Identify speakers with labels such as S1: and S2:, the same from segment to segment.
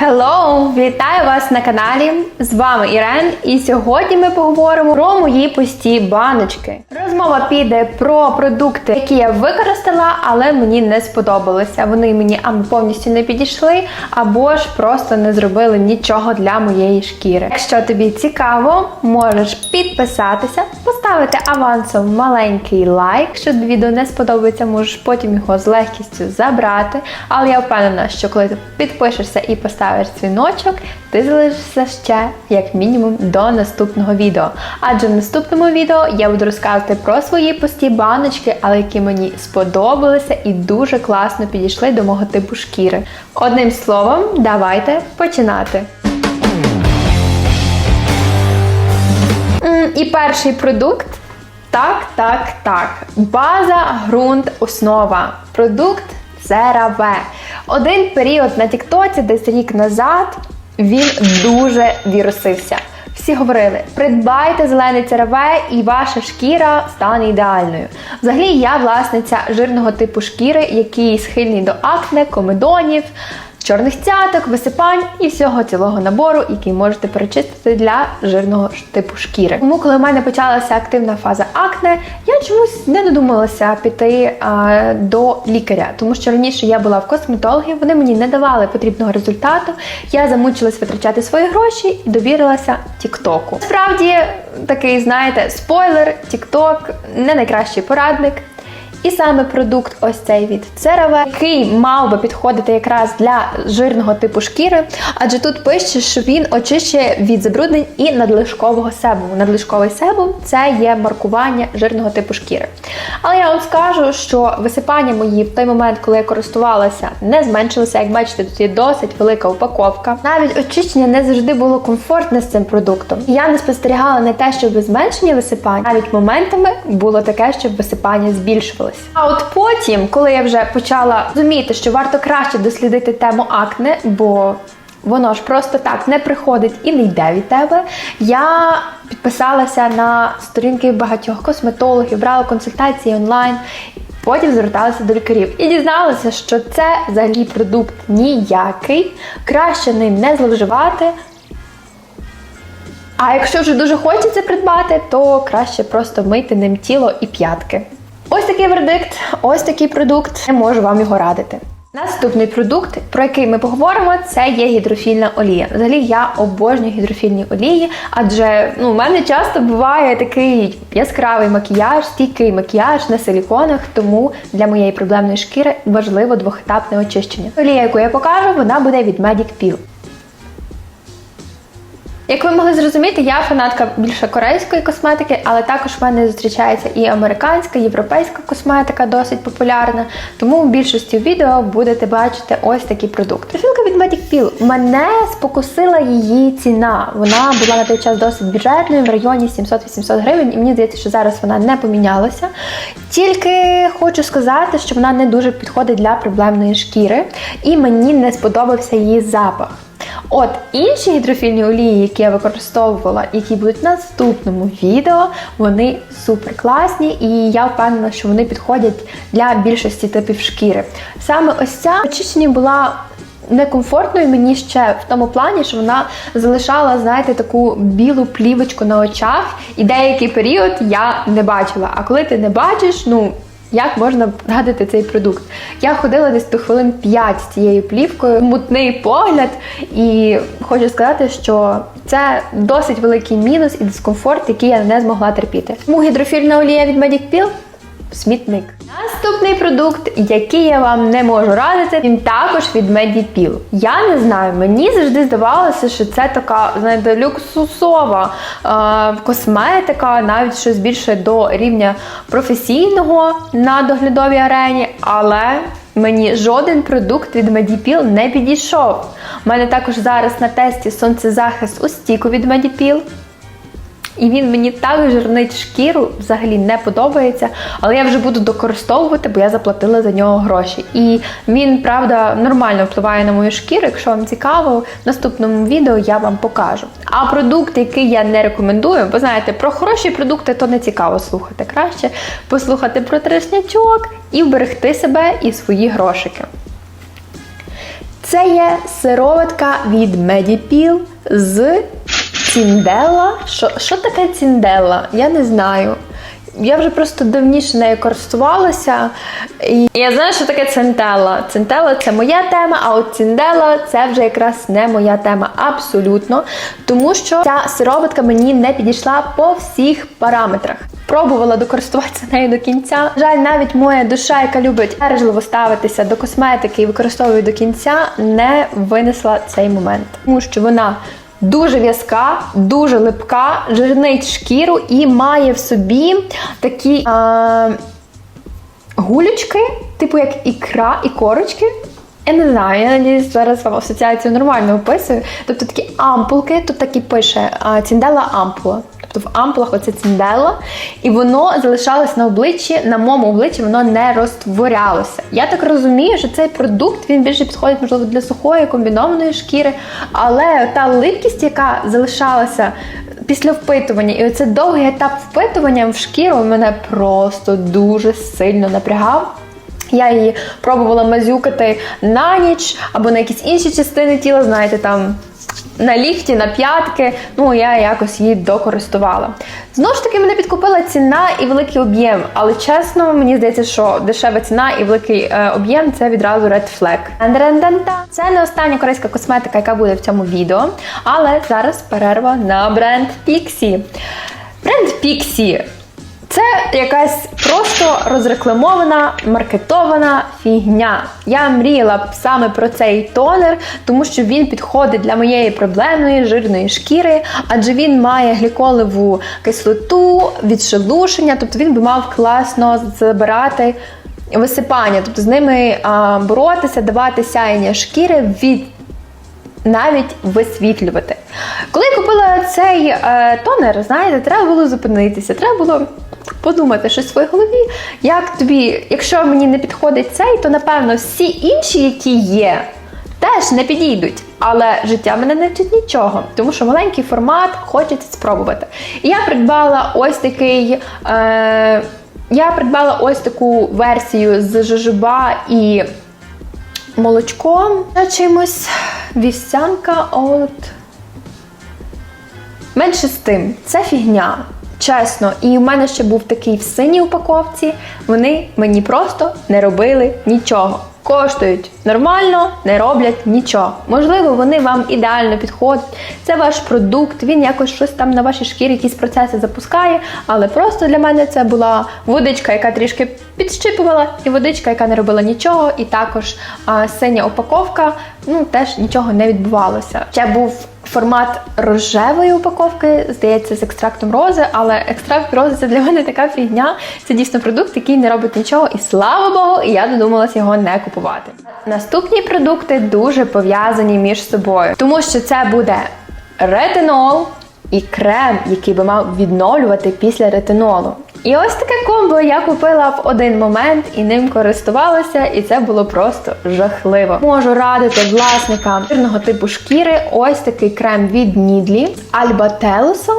S1: Hello! Вітаю вас на каналі. З вами Ірен, і сьогодні ми поговоримо про мої пусті баночки. Розмова піде про продукти, які я використала, але мені не сподобалися. Вони мені або повністю не підійшли, або ж просто не зробили нічого для моєї шкіри. Якщо тобі цікаво, можеш підписатися, поставити авансом маленький лайк. Якщо відео не сподобається, можеш потім його з легкістю забрати. Але я впевнена, що коли ти підпишешся і поставиш дзвіночок, ти залишишся ще як мінімум до наступного відео. Адже в наступному відео я буду розказувати про свої пусті баночки, але які мені сподобалися і дуже класно підійшли до мого типу шкіри. Одним словом, давайте починати. І перший продукт. Так, так, так. База, ґрунт, основа. Продукт CeraVe. Один період на Тіктоці, десь рік назад, він дуже вірусився. Всі говорили: придбайте зелене цераве, і ваша шкіра стане ідеальною. Взагалі, я власниця жирного типу шкіри, який схильний до акне, комедонів, чорних цяток, висипань і всього цілого набору, який можете перечистити для жирного типу шкіри. Тому, коли в мене почалася активна фаза акне, я чомусь не додумалася піти а, до лікаря, тому що раніше я була в косметологів, вони мені не давали потрібного результату. Я замучилась витрачати свої гроші і довірилася Тіктоку. Справді, такий, знаєте, спойлер, Тікток не найкращий порадник. І саме продукт ось цей від CeraVe, який мав би підходити якраз для жирного типу шкіри, адже тут пише, що він очищує від забруднень і надлишкового себуму. Надлишковий себум це є маркування жирного типу шкіри. Але я вам скажу, що висипання мої в той момент, коли я користувалася, не зменшилося. Як бачите, тут є досить велика упаковка. Навіть очищення не завжди було комфортне з цим продуктом. Я не спостерігала не те, щоб зменшення висипань, навіть моментами було таке, щоб висипання збільшувалося. А от потім, коли я вже почала розуміти, що варто краще дослідити тему акне, бо воно ж просто так не приходить і не йде від тебе. Я підписалася на сторінки багатьох косметологів, брала консультації онлайн. Потім зверталася до лікарів і дізналася, що це взагалі продукт ніякий, краще ним не зловживати. А якщо вже дуже хочеться придбати, то краще просто мити ним тіло і п'ятки. Ось такий вердикт, ось такий продукт. Я можу вам його радити. Наступний продукт, про який ми поговоримо, це є гідрофільна олія. Взагалі я обожнюю гідрофільні олії, адже ну, у мене часто буває такий яскравий макіяж, стійкий макіяж на силіконах, тому для моєї проблемної шкіри важливо двохетапне очищення. Олія, яку я покажу, вона буде від Medic Peel. Як ви могли зрозуміти, я фанатка більше корейської косметики, але також в мене зустрічається і американська, і європейська косметика досить популярна. Тому в більшості відео будете бачити ось такі продукти. Філка від Magic Peel. Мене спокусила її ціна. Вона була на той час досить бюджетною, в районі 700-800 гривень, і мені здається, що зараз вона не помінялася. Тільки хочу сказати, що вона не дуже підходить для проблемної шкіри, і мені не сподобався її запах. От інші гідрофільні олії, які я використовувала, які будуть в наступному відео, вони супер класні, і я впевнена, що вони підходять для більшості типів шкіри. Саме ось ця очищення була. Некомфортною мені ще в тому плані, що вона залишала, знаєте, таку білу плівочку на очах, і деякий період я не бачила. А коли ти не бачиш, ну як можна радити цей продукт? Я ходила десь до хвилин 5 з цією плівкою, мутний погляд, і хочу сказати, що це досить великий мінус і дискомфорт, який я не змогла терпіти. Тому гідрофільна олія від Medic Peel – смітник. Наступний продукт, який я вам не можу радити, він також від Medipil. Я не знаю, мені завжди здавалося, що це така, знаєте, люксусова е, косметика, навіть щось більше до рівня професійного на доглядовій арені, але мені жоден продукт від Medipil не підійшов. У мене також зараз на тесті сонцезахист у стіку від Medipil. І він мені так жирнить шкіру, взагалі не подобається, але я вже буду докористовувати, бо я заплатила за нього гроші. І він, правда, нормально впливає на мою шкіру. Якщо вам цікаво, в наступному відео я вам покажу. А продукт, який я не рекомендую, бо знаєте, про хороші продукти то не цікаво слухати. Краще послухати про трешнячок і вберегти себе і свої грошики. Це є сироватка від Medipil з Цінделла. Що, що таке цінделла? Я не знаю. Я вже просто давніше нею користувалася. І я знаю, що таке центелла. Центелла це моя тема, а от цінделла це вже якраз не моя тема абсолютно. Тому що ця сироватка мені не підійшла по всіх параметрах. Пробувала докористуватися нею до кінця. Жаль, навіть моя душа, яка любить бережливо ставитися до косметики і використовує до кінця, не винесла цей момент, тому що вона. Дуже в'язка, дуже липка, жирнить шкіру і має в собі такі е, гулючки, типу як ікра і корочки. Я не знаю, я надіюсь, зараз вам асоціацію нормально описую. Тобто такі ампулки, тут так і пише ціндела ампула. Тобто в ампулах оце ціндела, і воно залишалось на обличчі, на моєму обличчі воно не розтворялося. Я так розумію, що цей продукт він більше підходить, можливо, для сухої комбінованої шкіри, але та липкість, яка залишалася після впитування, і оце довгий етап впитування в шкіру мене просто дуже сильно напрягав. Я її пробувала мазюкати на ніч або на якісь інші частини тіла, знаєте, там на ліхті, на п'ятки. Ну, я якось її докористувала. Знову ж таки, мене підкупила ціна і великий об'єм, але чесно, мені здається, що дешева ціна і великий е, об'єм це відразу red flag. Це не остання корейська косметика, яка буде в цьому відео. Але зараз перерва на бренд Pixie. Бренд Pixie це якась просто розрекламована, маркетована фігня. Я мріяла б саме про цей тонер, тому що він підходить для моєї проблемної жирної шкіри, адже він має гліколеву кислоту, відшелушення, тобто він би мав класно забирати висипання, тобто з ними а, боротися, давати сяєння шкіри від навіть висвітлювати. Коли я купила цей е, тонер, знаєте, треба було зупинитися, треба було подумати щось в своїй голові. Як тобі, якщо мені не підходить цей, то напевно всі інші, які є, теж не підійдуть. Але життя мене не вчить нічого, тому що маленький формат хочеться спробувати. І я придбала ось такий. Е, я придбала ось таку версію з жожоба і молочком чимось вівсянка от. Менше з тим, це фігня. Чесно, і в мене ще був такий в синій упаковці. Вони мені просто не робили нічого. Коштують нормально, не роблять нічого. Можливо, вони вам ідеально підходять. Це ваш продукт, він якось щось там на вашій шкірі, якісь процеси запускає. Але просто для мене це була водичка, яка трішки підщипувала, і водичка, яка не робила нічого. І також а, синя упаковка, ну теж нічого не відбувалося. Ще був формат рожевої упаковки, здається, з екстрактом рози, але екстракт рози це для мене така фігня. Це дійсно продукт, який не робить нічого, і слава Богу, я додумалася його не купувати. Наступні продукти дуже пов'язані між собою, тому що це буде ретинол і крем, який би мав відновлювати після ретинолу. І ось таке комбо я купила в один момент і ним користувалася, і це було просто жахливо. Можу радити власникам жирного типу шкіри ось такий крем від Нідлі з альбателусом.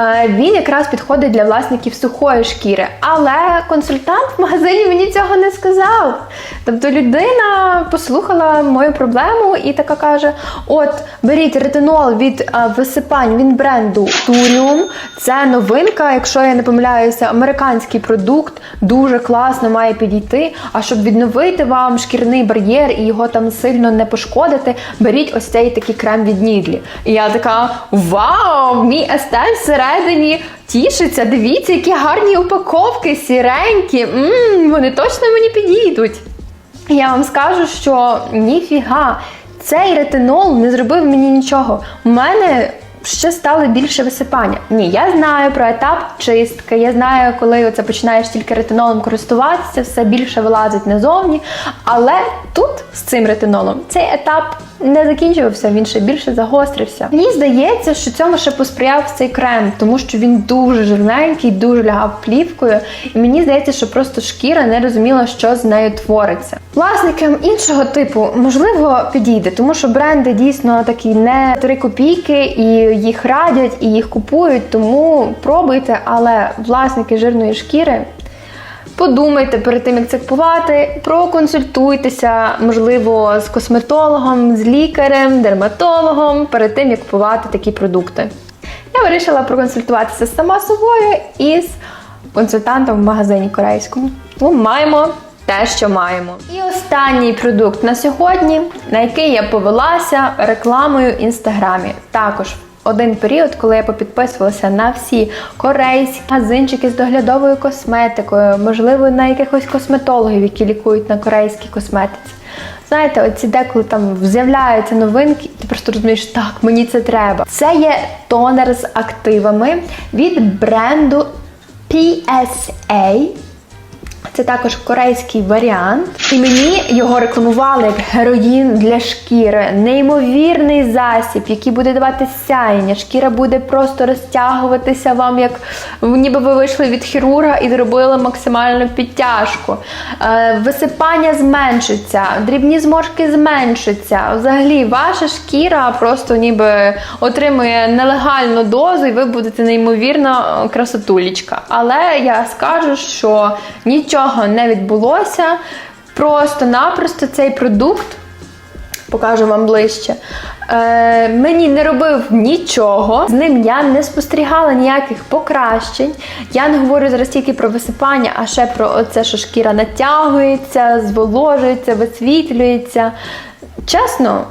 S1: Е, Він якраз підходить для власників сухої шкіри, але консультант в магазині мені цього не сказав. Тобто людина послухала мою проблему і така каже: от, беріть ретинол від е, висипань від бренду Turium. Це новинка, якщо я не помиляюся, американський продукт дуже класно має підійти. А щоб відновити вам шкірний бар'єр і його там сильно не пошкодити, беріть ось цей такий крем від Нідлі. І я така: вау! Мій естель всередині тішиться. Дивіться, які гарні упаковки, сіренькі. Ммм, вони точно мені підійдуть. Я вам скажу, що ніфіга, цей ретинол не зробив мені нічого. У мене ще стало більше висипання. Ні, я знаю про етап чистки, я знаю, коли оце починаєш тільки ретинолом користуватися, все більше вилазить назовні. Але тут з цим ретинолом цей етап не закінчувався, він ще більше загострився. Мені здається, що цьому ще посприяв цей крем, тому що він дуже жирненький, дуже лягав плівкою. І мені здається, що просто шкіра не розуміла, що з нею твориться. Власникам іншого типу можливо підійде, тому що бренди дійсно такі не 3 копійки, і їх радять, і їх купують. Тому пробуйте, але власники жирної шкіри. Подумайте перед тим, як це купувати, проконсультуйтеся, можливо, з косметологом, з лікарем, дерматологом перед тим, як купувати такі продукти. Я вирішила проконсультуватися сама собою і з консультантом в магазині корейському. Ну, маємо те, що маємо. І останній продукт на сьогодні, на який я повелася рекламою в інстаграмі. Також один період, коли я попідписувалася на всі корейські магазинчики з доглядовою косметикою, можливо, на якихось косметологів, які лікують на корейській косметиці. Знаєте, оці деколи там з'являються новинки, і ти просто розумієш, так, мені це треба. Це є тонер з активами від бренду PSA. Це також корейський варіант. І мені його рекламували як героїн для шкіри. Неймовірний засіб, який буде давати сяєння. Шкіра буде просто розтягуватися вам, як ніби ви вийшли від хірурга і зробили максимальну підтяжку. Е, висипання зменшиться, дрібні зморшки зменшаться. Взагалі, ваша шкіра просто ніби отримує нелегальну дозу, і ви будете неймовірно красотулічка. Але я скажу, що нічого не відбулося. Просто-напросто цей продукт, покажу вам ближче, е, мені не робив нічого. З ним я не спостерігала ніяких покращень. Я не говорю зараз тільки про висипання, а ще про це, що шкіра натягується, зволожується, висвітлюється. Чесно.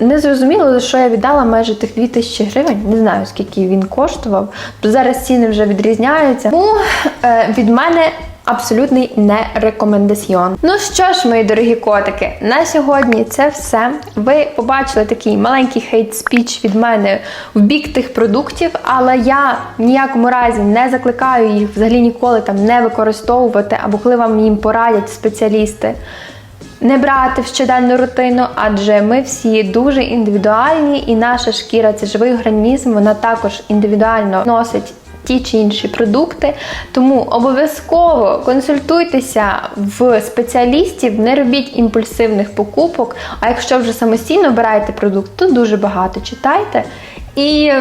S1: Не зрозуміло, за що я віддала майже тих 2000 гривень. Не знаю, скільки він коштував. Зараз ціни вже відрізняються. Тому е, від мене абсолютний не рекомендаціон. Ну що ж, мої дорогі котики, на сьогодні це все. Ви побачили такий маленький хейт-спіч від мене в бік тих продуктів, але я в ніякому разі не закликаю їх взагалі ніколи там не використовувати, або коли вам їм порадять спеціалісти не брати в щоденну рутину, адже ми всі дуже індивідуальні, і наша шкіра це живий організм, вона також індивідуально носить. Ті чи інші продукти, тому обов'язково консультуйтеся в спеціалістів, не робіть імпульсивних покупок. А якщо вже самостійно обираєте продукт, то дуже багато читайте і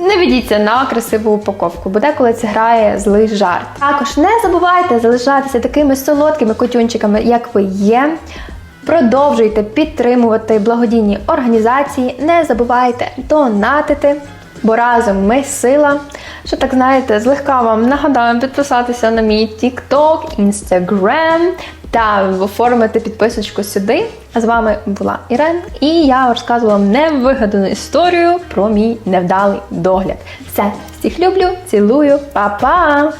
S1: не ведіться на красиву упаковку, бо деколи це грає злий жарт. Також не забувайте залишатися такими солодкими котюнчиками, як ви є. Продовжуйте підтримувати благодійні організації, не забувайте донатити, бо разом ми сила. Що так знаєте, злегка вам нагадаю підписатися на мій TikTok, Instagram та оформити підписочку сюди. А з вами була Ірен, і я розказувала невигадану історію про мій невдалий догляд. Все, всіх люблю, цілую, па-па!